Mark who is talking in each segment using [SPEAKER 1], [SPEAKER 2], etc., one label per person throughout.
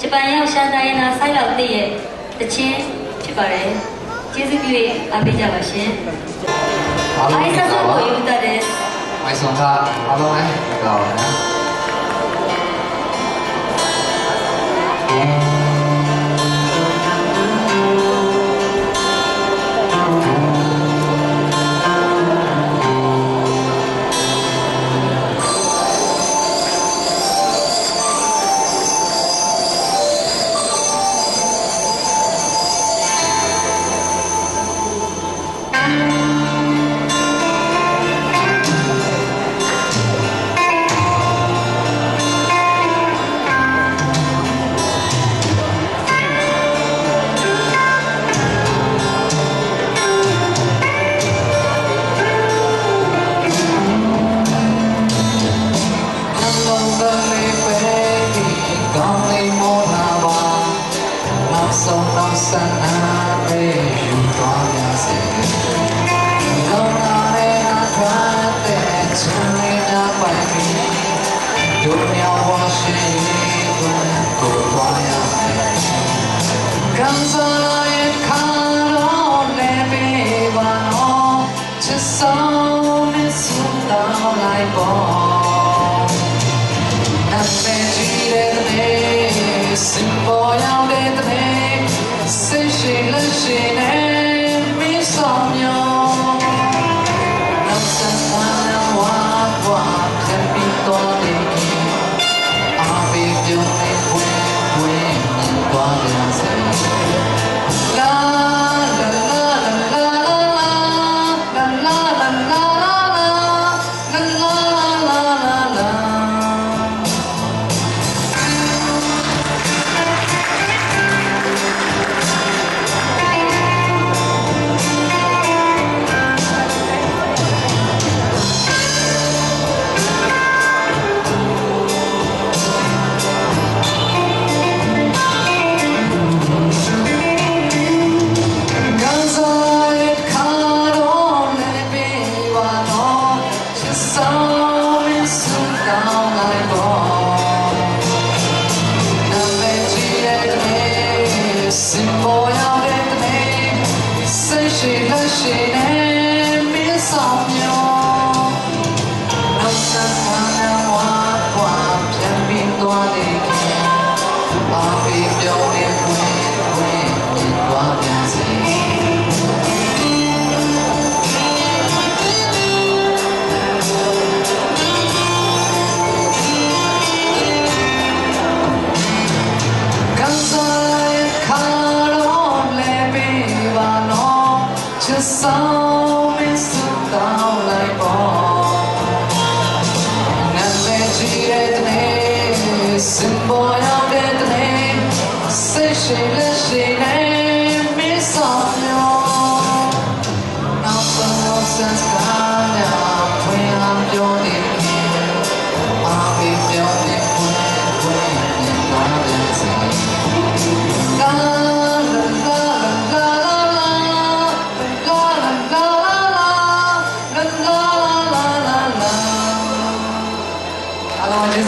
[SPEAKER 1] ဂျပန်ရောက်ရှာတိုင်းနာဆိုက်လောက်သိရဲ့တချင်းဖြစ်ပါတယ်ကျေးဇူးပြု၍အားပေးကြပါရှင်
[SPEAKER 2] အို
[SPEAKER 1] င်ဆာဆိုကိုယူတာです
[SPEAKER 2] အိုင်ဆာကအားလုံးလည်းကောင်းပါနော်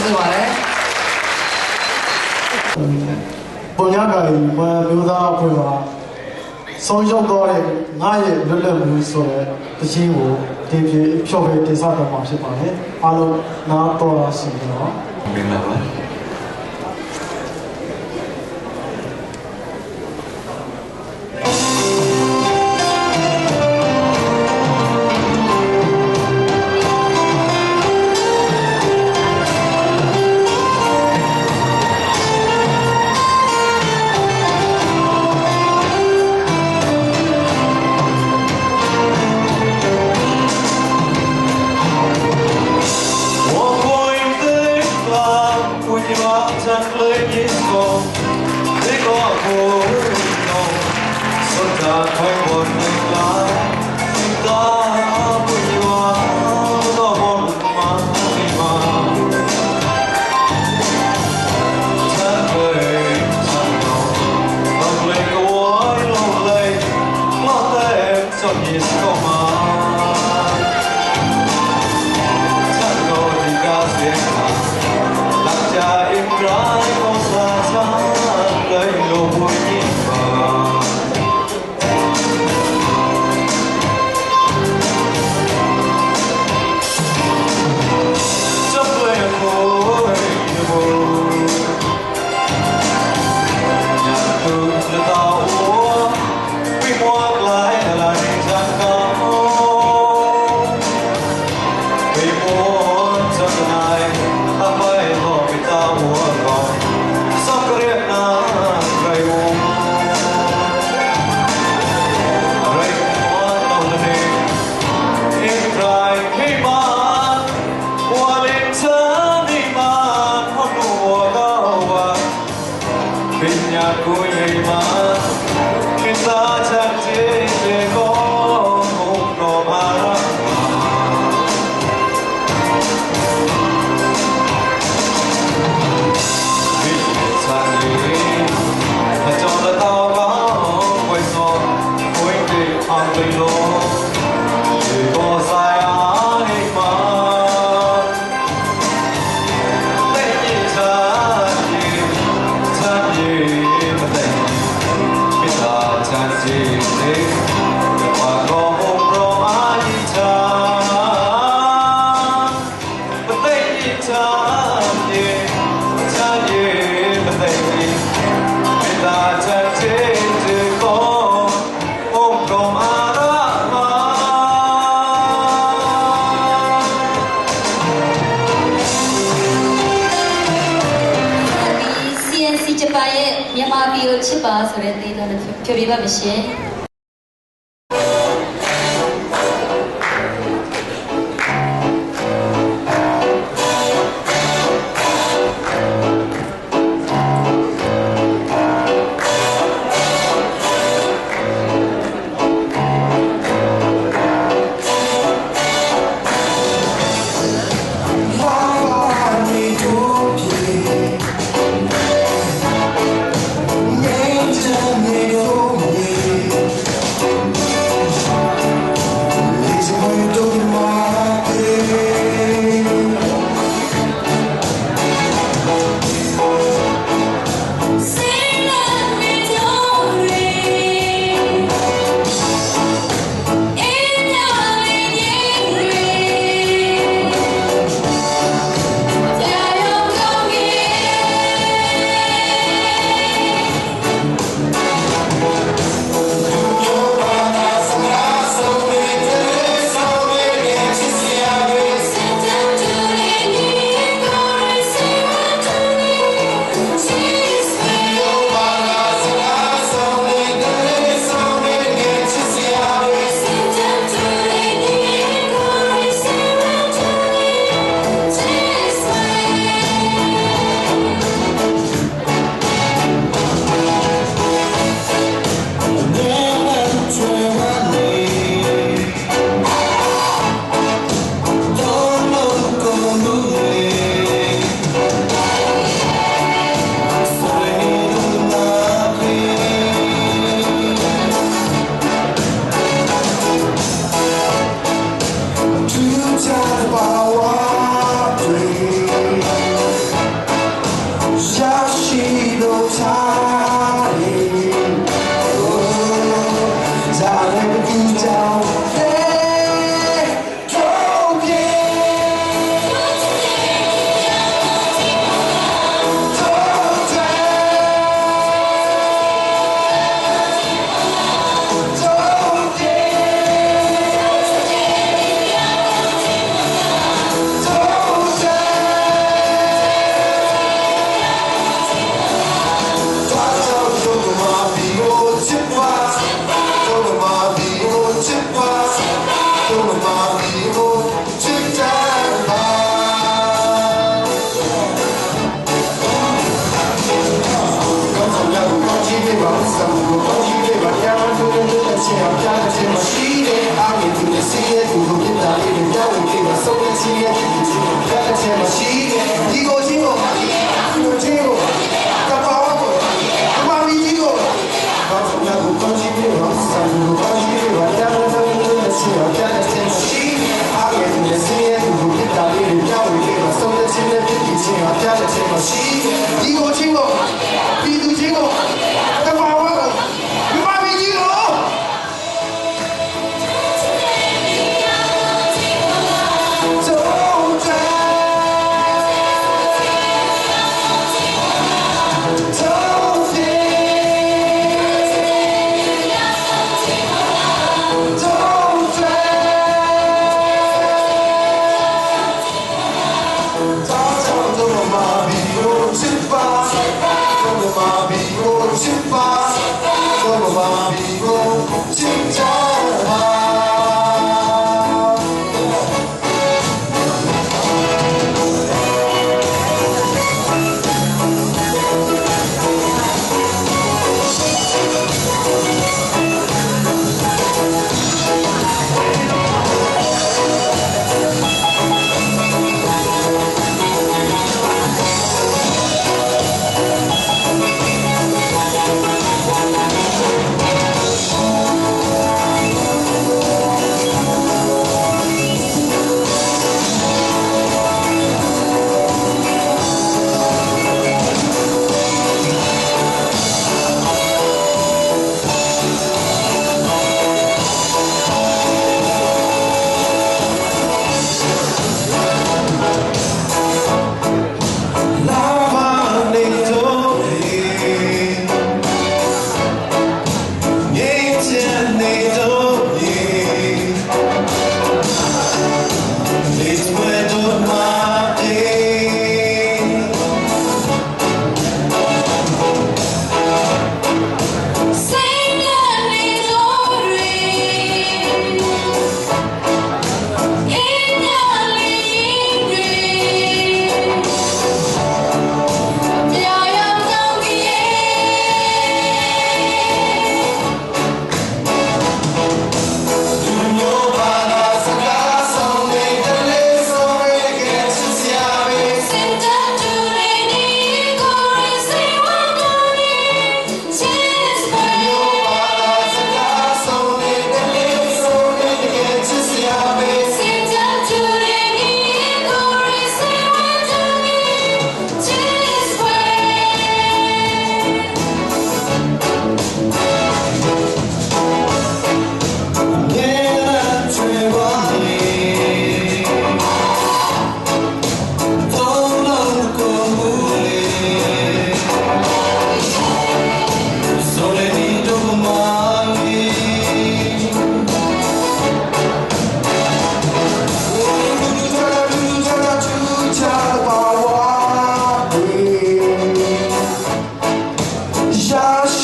[SPEAKER 2] ဆိုပါတယ်ပုံညာကရီ
[SPEAKER 3] မမျိုးသားအဖွဲ့မှာဆုံးရှုံးသွားတဲ့ငါရဲ့လွတ်လပ်မှုဆိုတဲ့တခြင်းကိုဒီဖြစ်ဖြော်ပြတင်ဆက်တော်မှာဖြစ်ပါတယ်အားလုံးနားတော်
[SPEAKER 4] ရ
[SPEAKER 1] ရှိကြပါမင်္ဂလာပါ 歌比心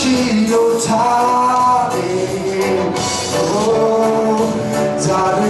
[SPEAKER 1] your time. Oh, darling.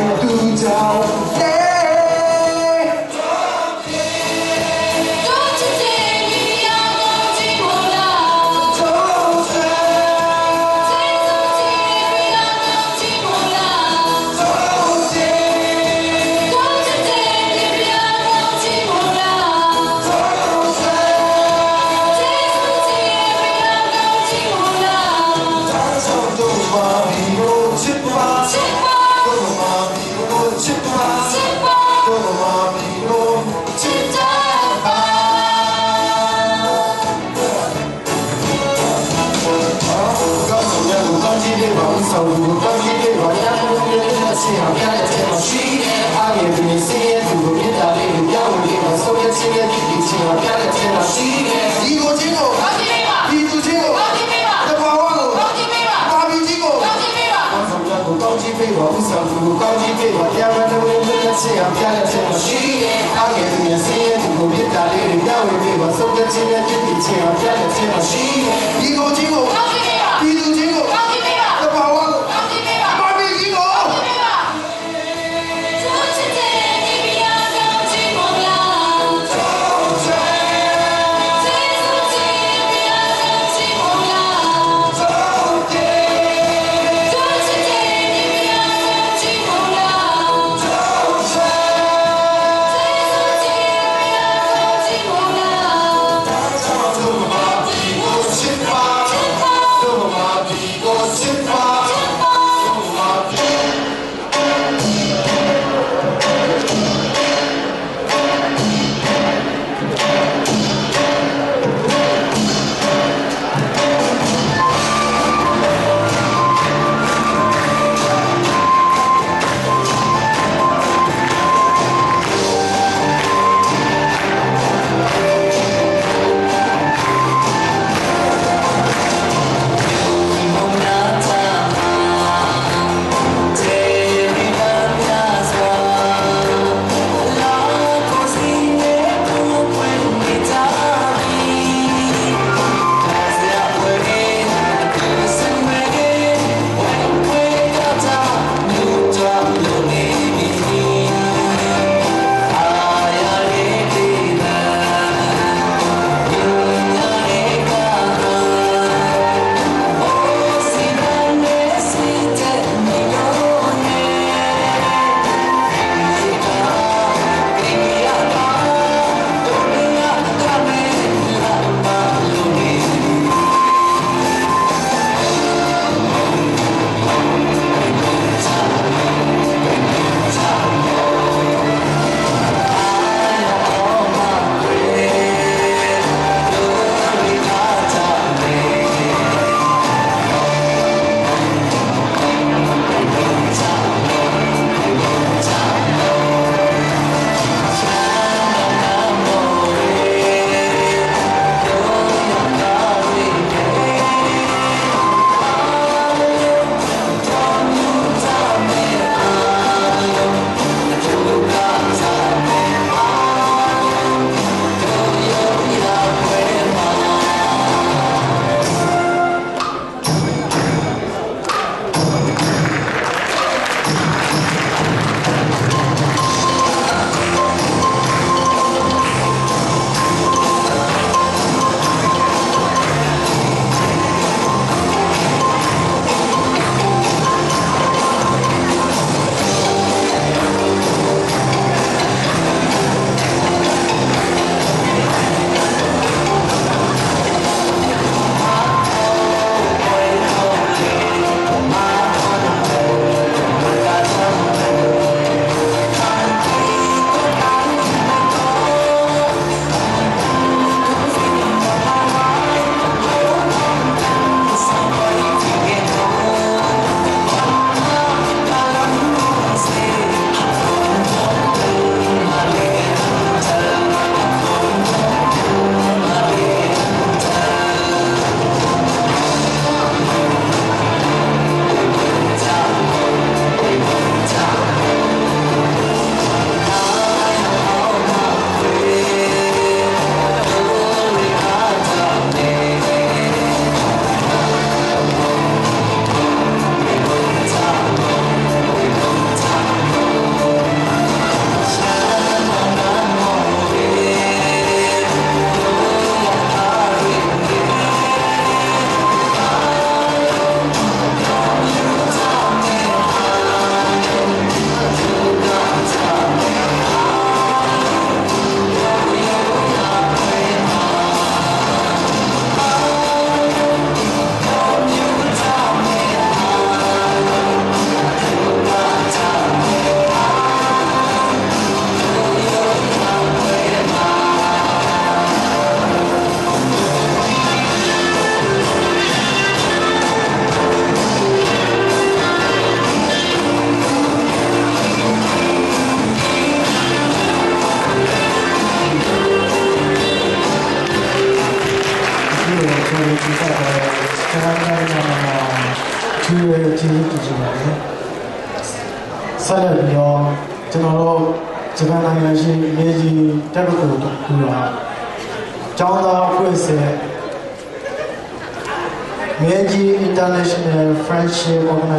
[SPEAKER 1] ပေးပါဥဆောင်သူကိုကောင်းကြီးပေးပါတရားမတော်လည်းလက်ချင်းအောင်ပြတဲ့ချက်မရှိအားရပြီးစင်းရဲ့သူကိုမြတ်တာလေးကိုကြောက်ပြီးတော့ဆိုရချင်းရဲ့ဒီချင်းအောင်ပြတဲ့ချက်မရှိဒီကိုချင်းကိုကော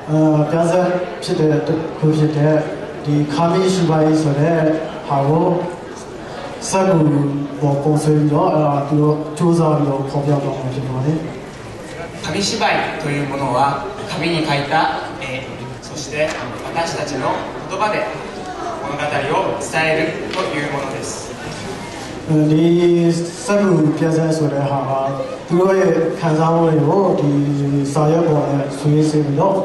[SPEAKER 3] ဒီနေ့ဟာဂျပန်ရဲ့ရိုးရာအဲပြဿနာဖြစ်တဲ့တစ်ခုဖြစ်တဲ့ဒီခါမီရှိပါရေးဆိုတဲ့ဟာကိုစက်ကူပေါ်ပုံစံပြီးတော့အဲသူတို့စူးစမ်းပြီးတော့ပေါ်ပြတော့မှာဖြစ်ပါတယ်
[SPEAKER 5] 紙芝居というものは紙に書いた絵そして私たちの言葉で物語を伝えるというものです
[SPEAKER 3] ဒီစက်ကူပြဿနာဆိုတဲ့ဟာကသူတို့ရဲ့ခံစားမှုတွေကိုဒီစာရွက်ပေါ်နဲ့ဆွေးနွေးပြီးတော့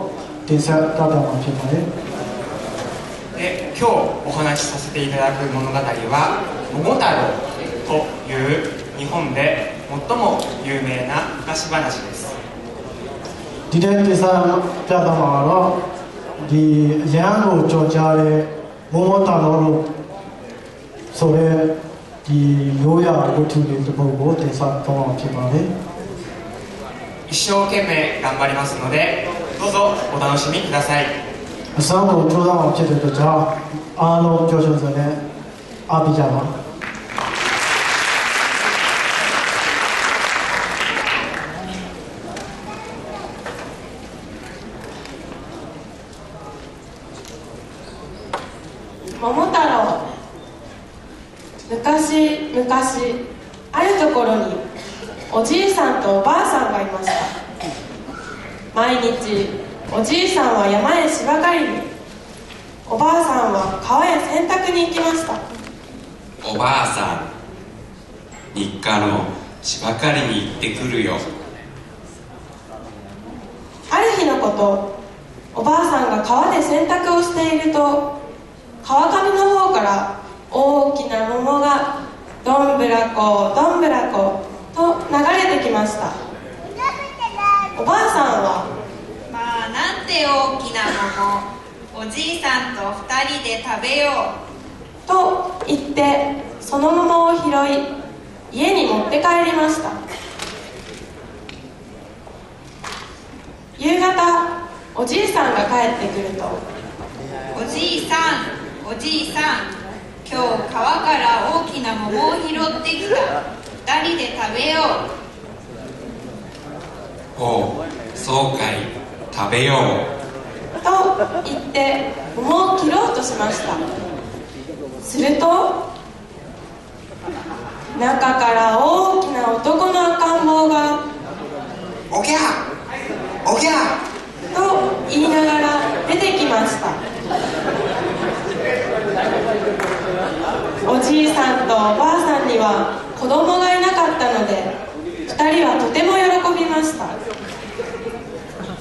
[SPEAKER 3] 天才だったのちょっ
[SPEAKER 5] で今日お話しさせていただく物語は「桃太郎」という日本で最も有名な昔話です。
[SPEAKER 3] ディレンテサピャダのディレアンゴチョチャレ桃太郎それ方
[SPEAKER 5] 一生懸命頑張りますのでどうぞお楽しみください。
[SPEAKER 3] 싸움을 불러다가 없게 될 거 죠. 아노 교전선의 아비자
[SPEAKER 6] 마. 모모타昔あるところにおじいさんとおばあさんがいました。毎日おじいさんは山へ芝刈りにおばあさんは川へ洗濯に行きました。
[SPEAKER 7] おばあさん日課の芝刈りに行ってくるよ。
[SPEAKER 6] ある日のことおばあさんが川で洗濯をしていると川上の方から大きな桃がどんぶらこどんぶらこと流れてきました。おばあさん
[SPEAKER 8] 大きな桃おじいさんと二人で食べよ
[SPEAKER 6] と言ってその桃を拾い家に持って帰りました。夕方おじいさんが帰ってくると
[SPEAKER 8] うおじいさんおじいさん今日川から大きな桃を拾ってきた。二人で食べよ
[SPEAKER 7] おうそうかい。食べよう
[SPEAKER 6] と言って桃を切ろうとしました。すると中から大きな男の赤ん坊が
[SPEAKER 5] おぎゃおぎゃ
[SPEAKER 6] と言いながら出てきました。おじいさんとおばあさんには子供がいなかったので2人はとても喜びました。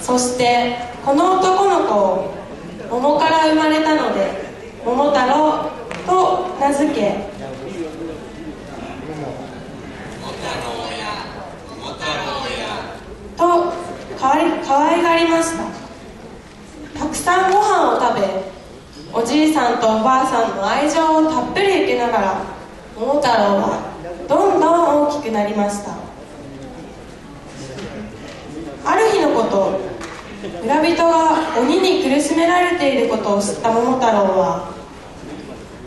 [SPEAKER 6] そしてこの男の子を桃から生まれたので桃太郎と名付け。
[SPEAKER 7] 桃太郎や桃太郎や。
[SPEAKER 6] とかわい可愛がりました。たくさんご飯を食べおじいさんとおばあさんの愛情をたっぷり受けながら桃太郎はどんどん大きくなりました。ある日のこと村人が鬼に苦しめられていることを知った桃太郎は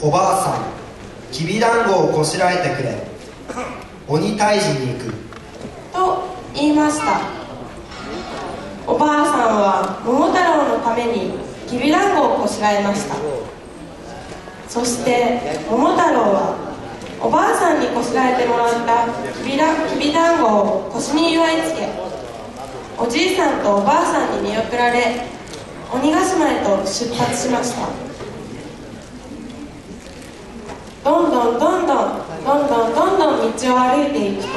[SPEAKER 9] おばあさんきびだんごをこしらえてくれ。鬼退治に行く。
[SPEAKER 6] と言いました。おばあさんは桃太郎のためにきびだんごをこしらえました。そして桃太郎はおばあさんにこしらえてもらったきびだんごを腰に祝いつけおじいさんとおばあさんに見送られ鬼ヶ島へと出発しました。どんどんどんどんどんどんどんどん道を歩いていくと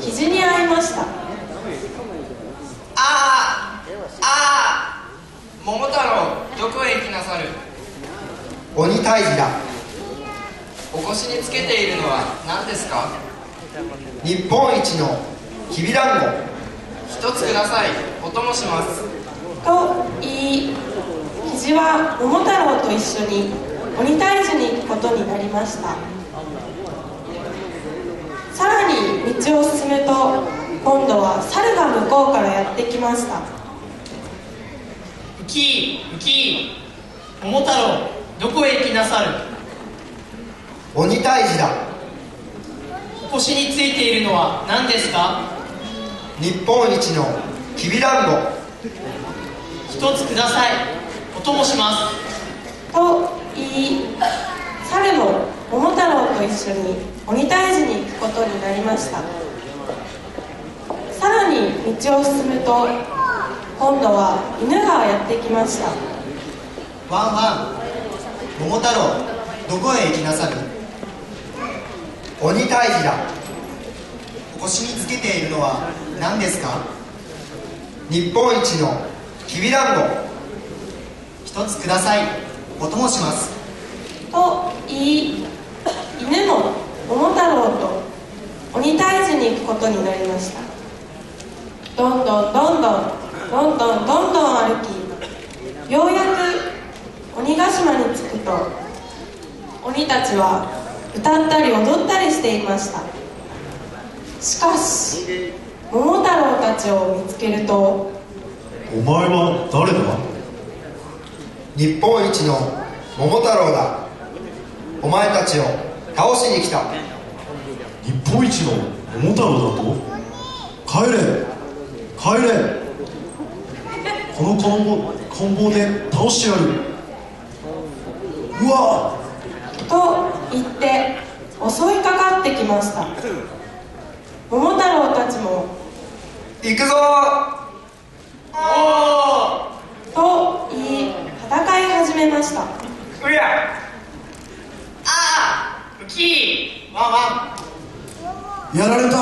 [SPEAKER 6] 肘に会いました
[SPEAKER 10] ああああ桃太郎どこへ行きなさる
[SPEAKER 9] 鬼退治だ
[SPEAKER 10] お腰につけているのは何ですか
[SPEAKER 9] 日本一のきびだんご
[SPEAKER 10] 一つください。お供します。
[SPEAKER 6] と言い肘は桃太郎と一緒に鬼退治に行くことになりました。さらに道を進むと今度は猿が向こうからやってきました。
[SPEAKER 11] ウキーウキー桃太郎どこへ行きなさる？
[SPEAKER 9] 鬼退治だ。
[SPEAKER 11] お腰についているのは何ですか？
[SPEAKER 9] 日本一のきびだんご。
[SPEAKER 11] 一つください。お供します。
[SPEAKER 6] と言い猿も桃太郎と一緒に鬼退治に行くことになりました。さらに道を進むと今度は犬がやってきました。
[SPEAKER 12] ワンワン桃太郎どこへ行きなさる？
[SPEAKER 9] 鬼退治だ。
[SPEAKER 12] お腰につけているのは何ですか？
[SPEAKER 9] 日本一のきびだんご。
[SPEAKER 12] 一つください。お供します。
[SPEAKER 6] と言い犬も桃太郎と鬼退治に行くことになりました。どんどんどんどんどんどんどんどん歩きようやく鬼ヶ島に着くと鬼たちは歌ったり踊ったりしていました。しかし桃太郎たちを見つけると。
[SPEAKER 4] お前は誰だ？
[SPEAKER 9] 日本一の桃太郎だ。お前たちを倒しに来た。
[SPEAKER 4] 日本一の桃太郎だと？帰れ。帰れ。この棍棒棍棒で倒してやる。うわ。
[SPEAKER 6] と言って襲いかかってきました。桃太郎たちも
[SPEAKER 9] 行くぞ。
[SPEAKER 6] と言い戦い始めました。
[SPEAKER 10] うりゃああウキーワンワ
[SPEAKER 4] やられた。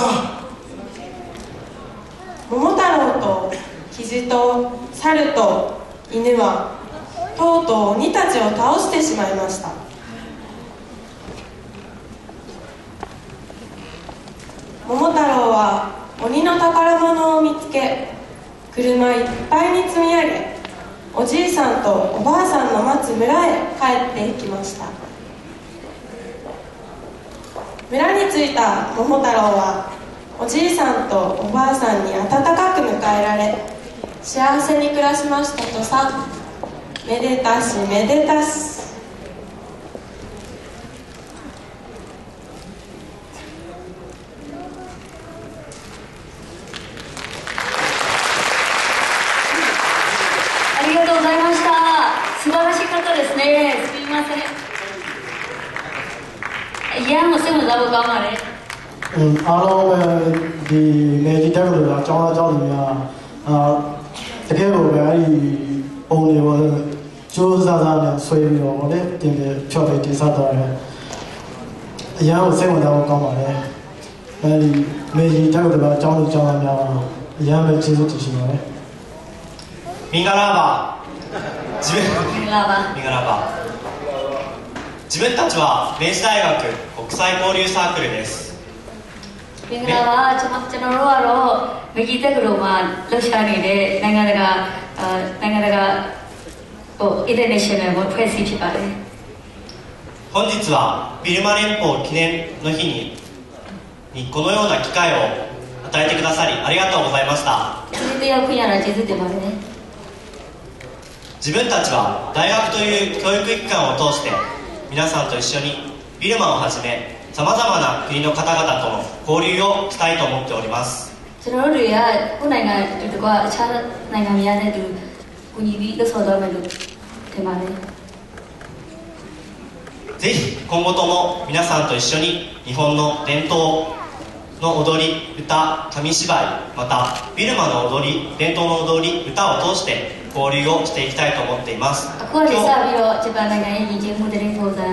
[SPEAKER 6] 桃太郎とキジと猿と犬はとうとう鬼たちを倒してしまいました。桃太郎は鬼の宝物を見つけ車いっぱいに積み上げおじいさんとおばあさんの待つ村へ帰っていきました。村に着いた桃太郎はおじいさんとおばあさんに温かく迎えられ幸せに暮らしましたとさめでたしめでたし
[SPEAKER 13] ありがとうございました素晴らしかったですねすみません Dạ một xíu một giờ một câu mà đấy
[SPEAKER 3] 嗯，阿拉们的年纪大了，教他教怎么样？啊，这个我们的欧尼我就是啥啥的，所以我们的这个票费提上到了。然后生活在？大了，教他教他怎么样？然后接受
[SPEAKER 12] 提醒的。明个喇叭，自己。明个，自分たちは明治大学国際交流サークルです。
[SPEAKER 13] မင်္ဂလာပါကျွန်တော်ကျွန်တော်တို့ကတော့မဂီတက်ကလေးမှာလှူရှားနေတဲ့နိုင်ငံတကာအာနိုင်ငံတကာဟို international ကိုဖွဲ့စည်းဖြစ်ပါတယ်
[SPEAKER 12] 本日はビルマ連邦記念の日ににこのような機会を与えてくださりありがとうございました
[SPEAKER 13] ဒီတရားခွင့်ရတာကျေးဇူးတင်ပါတယ်
[SPEAKER 12] 自分たちは大学という教育機関を通して皆さんと一緒にビルマをはじめ さまざまな国の方々との交流をしたいと思っております
[SPEAKER 13] ကျွန်တော်တို့တွေကကိုယ်နိုင်ငံတူတကွအခြားနိုင်ငံများနဲ့တူကူညီပြီးလှုပ်ဆောင်သွားမယ်လို့ထင်ပါတယ်
[SPEAKER 12] ぜひ今後とも皆さんと一緒に日本の伝統の踊り歌紙芝居またビルマの踊り伝統の踊り歌を通して交流をしていきたいと思っています
[SPEAKER 13] အခုကနေစပြီးတော့ဂျပန်နိုင်ငံရဲ့ညီချင်းမှုတရင်ပုံစံ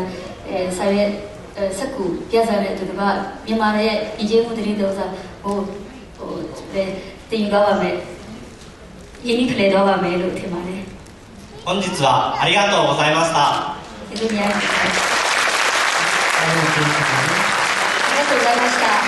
[SPEAKER 13] အဲဆာ ရဲစက်ကူပြဇာနဲ့တူတကွမြန်မာရဲ့ညီချင်းမှုတရင်ပုံစံဟိုဟိုတင်ယူတော့ပါမယ်ယင်းနိဖလေတော့ပါမယ်လို့ထင်ပါတယ်
[SPEAKER 12] 本日はありがとうございました
[SPEAKER 13] ကျေးဇူးများပါတယ်ありがとうございました